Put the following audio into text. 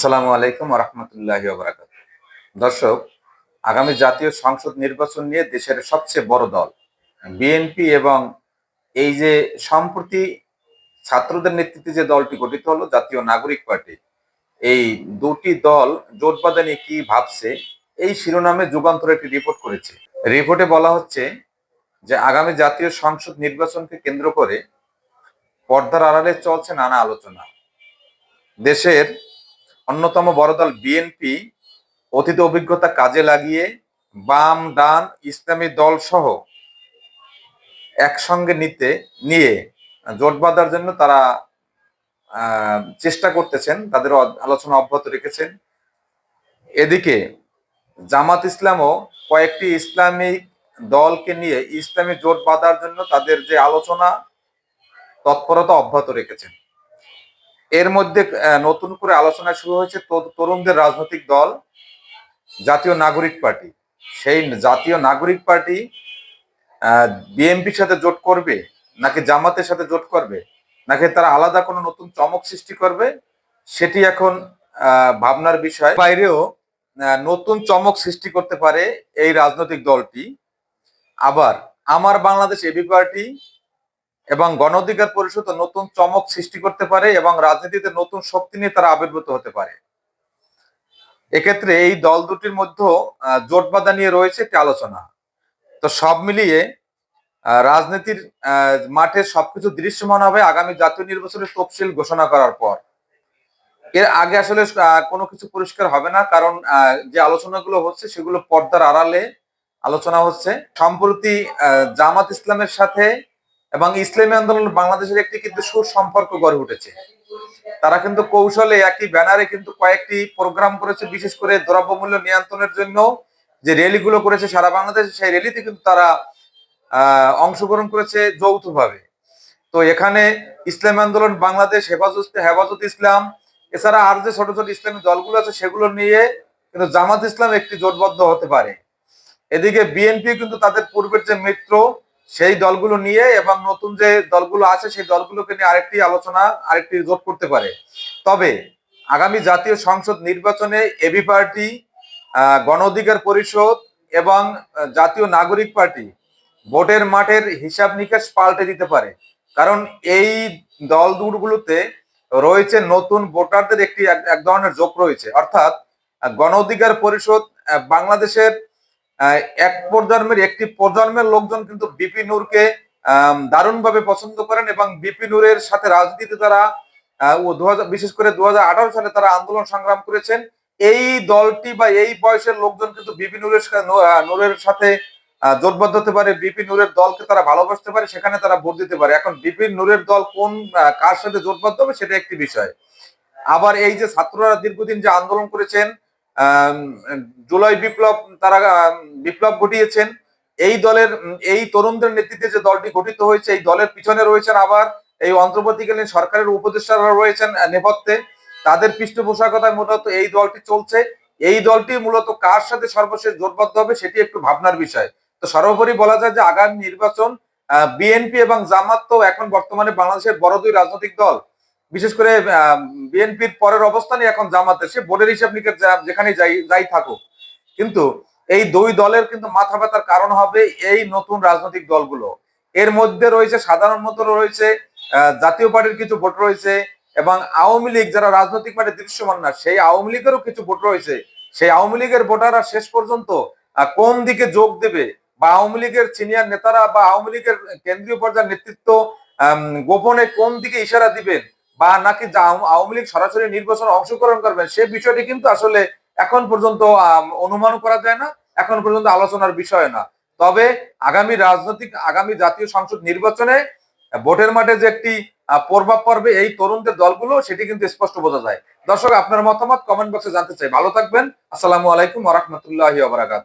আসসালামু আলাইকুম রহমতুল্লাহ দর্শক, আগামী জাতীয় সংসদ নির্বাচন নিয়ে দেশের সবচেয়ে বড় দল, বিএনপি এবং এই যে সম্প্রতি ছাত্রদের নেতৃত্বে যে দলটি গঠিত হলো, জাতীয় নাগরিক পার্টি, এই দুটি দল জোটবাদা নিয়ে কি ভাবছে, এই শিরোনামে যুগান্তর একটি রিপোর্ট করেছে। রিপোর্টে বলা হচ্ছে যে, আগামী জাতীয় সংসদ নির্বাচনকে কেন্দ্র করে পর্দার আড়ালে চলছে নানা আলোচনা। দেশের অন্যতম বড় দল বিএনপি অতীত অভিজ্ঞতা কাজে লাগিয়ে বাম, ডান, ইসলামী দল সহ একসঙ্গে নিতে, নিয়ে জোট বাঁধার জন্য তারা চেষ্টা করতেছেন, তাদের আলোচনা অব্যাহত রেখেছেন। এদিকে জামাত ইসলামও কয়েকটি ইসলামিক দলকে নিয়ে ইসলামী জোট বাঁধার জন্য তাদের যে আলোচনা তৎপরতা অব্যাহত রেখেছেন। এর মধ্যে নতুন করে আলোচনা শুরু হয়েছে তরুণদের রাজনৈতিক দল, জাতীয় নাগরিক পার্টি। সেই জাতীয় নাগরিক পার্টি বিএনপির সাথে জোট করবে নাকি জামাতের সাথে জোট করবে? নাকি তারা আলাদা কোনো নতুন চমক সৃষ্টি করবে? সেটি এখন ভাবনার বিষয়। বাইরেও নতুন চমক সৃষ্টি করতে পারে এই রাজনৈতিক দলটি। আবার, আমার বাংলাদেশ এবি পার্টি এবং গণ অধিকার পরিষদ নতুন চমক সৃষ্টি করতে পারে এবং রাজনীতিতে নতুন শক্তি নিয়ে তারা আবির্ভূত হতে পারে। এক্ষেত্রে এই দল দুটির মধ্যে জোট বাঁধা নিয়ে রয়েছে একটি আলোচনা। তো সব মিলিয়ে রাজনীতির মাঠে সবকিছু দৃশ্যমান হবে আগামী জাতীয় নির্বাচনের তফসিল ঘোষণা করার পর। এর আগে আসলে কোনো কিছু পরিষ্কার হবে না কারণ যে আলোচনাগুলো হচ্ছে সেগুলো পর্দার আড়ালে আলোচনা হচ্ছে। সম্প্রতি জামাত ইসলামের সাথে এবং ইসলামী আন্দোলন বাংলাদেশের একটি কিন্তু সুসম্পর্ক গড়ে উঠেছে। তারা কিন্তু কৌশলে একই ব্যানারে কিন্তু কয়েকটি প্রোগ্রাম করেছে, বিশেষ করে দ্রব্যমূল্য নিয়ন্ত্রণের জন্য যে র্যালিগুলো করেছে সারা বাংলাদেশে, সেই র্যালিতে কিন্তু তারা অংশগ্রহণ করেছে যৌথভাবে। তো এখানে ইসলাম আন্দোলন, বাংলাদেশ, হেফাজত হেফাজত ইসলাম, এছাড়া আর যে ছোট ছোট ইসলামী দলগুলো আছে, সেগুলো নিয়ে কিন্তু জামাত ইসলাম একটি জোটবদ্ধ হতে পারে। এদিকে বিএনপি কিন্তু তাদের পূর্বের যে মিত্র সেই দলগুলো নিয়ে এবং নতুন যে দলগুলো আছে, সেই দলগুলোকে নিয়ে আরেকটি আলোচনা, আরেকটি জোট করতে পারে। তবে আগামী জাতীয় সংসদ নির্বাচনে এবি পার্টি গণ অধিকার পরিষদ এবং জাতীয় নাগরিক পার্টি ভোটের মাঠের হিসাব নিকাশ পাল্টে দিতে পারে। কারণ এই দল দুগুলোতে রয়েছে নতুন ভোটারদের একটি, এক- ধরনের যোগ রয়েছে। অর্থাৎ গণ অধিকার পরিষদ বাংলাদেশের এক প্রজন্মের একটি প্রজন্মের লোকজন কিন্তু বিপি নূরকে দারুণ ভাবে পছন্দ করেন এবং বিপি নূরের সাথে রাজনীতিতে তারা আহ, ও 2000 বিশেষ করে দু হাজার আঠারো সালে তারা আন্দোলন সংগ্রাম করেছেন। এই দলটি বা এই বয়সের লোকজন কিন্তু বিপি নূরের নূরের সাথে জোটবদ্ধ হতে পারে বিপি নূরের দলকে তারা ভালোবাসতে পারে সেখানে তারা ভোট দিতে পারে। এখন বিপি নূরের দল কোন কার সাথে জোটবদ্ধ হবে সেটা একটি বিষয়। আবার এই যে ছাত্ররা দীর্ঘদিন যে আন্দোলন করেছেন জুলাই বিপ্লব, তারা বিপ্লব ঘটিয়েছেন। এই দলের এই তরুণদের নেতৃত্বে যে দলটি গঠিত হয়েছে, এই দলের পিছনে রয়েছেন আবার এই অন্তর্বর্তীকালীন সরকারের উপদেষ্টারা রয়েছেন নেপথ্যে। তাদের পৃষ্ঠপোষকতায় মূলত এই দলটি চলছে। এই দলটি মূলত কার সাথে সর্বশেষ জোটবদ্ধ হবে, সেটি একটু ভাবনার বিষয়। তো সর্বোপরি বলা যায় যে আগামী নির্বাচন বিএনপি এবং জামাত তো এখন বর্তমানে বাংলাদেশের বড় দুই রাজনৈতিক দল। বিশেষ করে বিএনপির পরের অবস্থানই এখন জামাতের সে বোর্ডের হিসাব নিকাশ যেখানে যাই যাই থাকুক। কিন্তু এই দুই দলের কিন্তু মাথা ব্যথার কারণ হবে এই নতুন রাজনৈতিক দলগুলো। এর মধ্যে রয়েছে সাধারণত রয়েছে আহ, জাতীয় পার্টির কিছু ভোট রয়েছে এবং আওয়ামী লীগ যারা রাজনৈতিক পার্টি দৃশ্যমান না সেই আওয়ামী লীগেরও কিছু ভোট রয়েছে। সেই আওয়ামী লীগের ভোটাররা শেষ পর্যন্ত কোন দিকে যোগ দেবে বা আওয়ামী লীগের সিনিয়র নেতারা বা আওয়ামী লীগের কেন্দ্রীয় পর্যায়ের নেতৃত্ব গোপনে কোন দিকে ইশারা দিবেন বা নাকি আওয়ামী লীগ সরাসরি নির্বাচনে অংশগ্রহণ করবেন, সে বিষয়টি কিন্তু আসলে এখন পর্যন্ত অনুমান করা যায় না, এখন পর্যন্ত আলোচনার বিষয় না। তবে আগামী রাজনৈতিক, আগামী জাতীয় সংসদ নির্বাচনে ভোটের মাঠে যে একটি প্রভাব পড়বে এই তরুণদের দলগুলো, সেটি কিন্তু স্পষ্ট বোঝা যায়। দর্শক, আপনার মতামত কমেন্ট বক্সে জানতে চাই। ভালো থাকবেন। আসসালামু আলাইকুম ওরহমতুল্লাহ বারাকাত